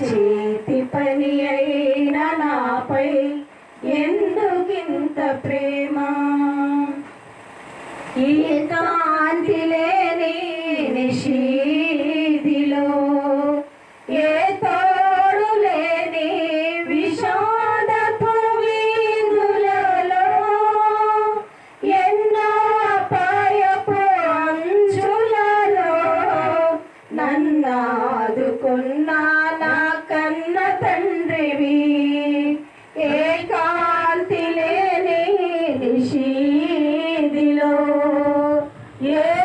చేతి పని అయిన నాపై ఎందుకింత ప్రేమ? ఈ కాంతిలే ஏ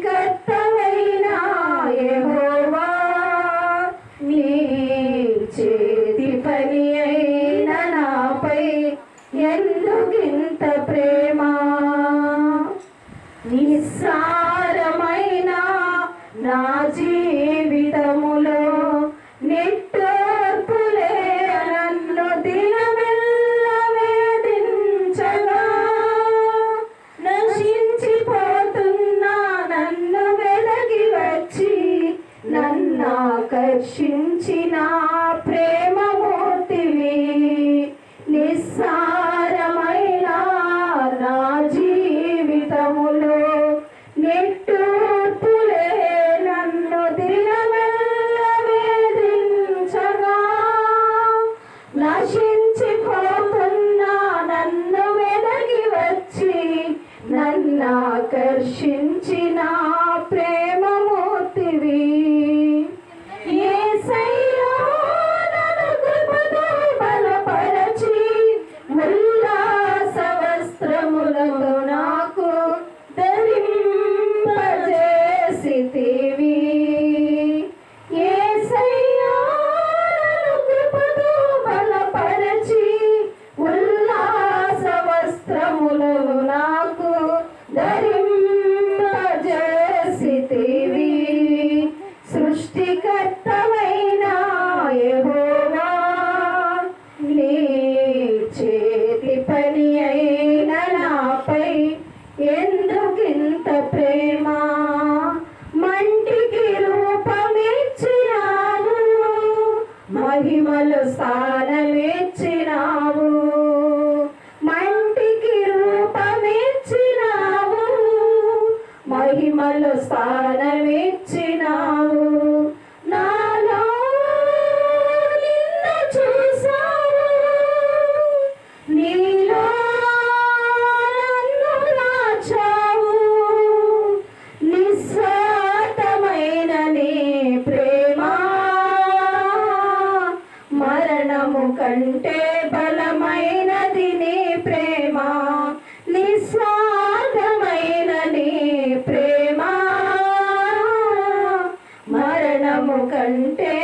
సృష్టికర్తవైన యెహోవా నీ చేతి పని అయిన నాపై ఎందుకింత ప్రేమ? నిస్సారమైన నా జీవితములో ఆకర్షించిన ప్రేమమూర్తివి నిస్సారమైన నా జీవితములో నిట్టూర్పులే నన్ను దినమెల్ల వేధించగా నశించిపోతున్న నన్ను వెనగి వచ్చి నన్ను ఆకర్షించినా సృష్టికర్తమైన యెహోవా నీ చేతి పని అయిన నాపై ఎందుకింత ప్రేమ? మంటికి రూపమిచ్చినావు మహిమలు స్థానమిచ్చినావు. మంటికి రూపమిచ్చినావు మహిమలు స్థానమిచ్చినావు. కంటే బలమైనది నీ ప్రేమ నిస్వార్థమైన నీ ప్రేమ. మరణము కంటే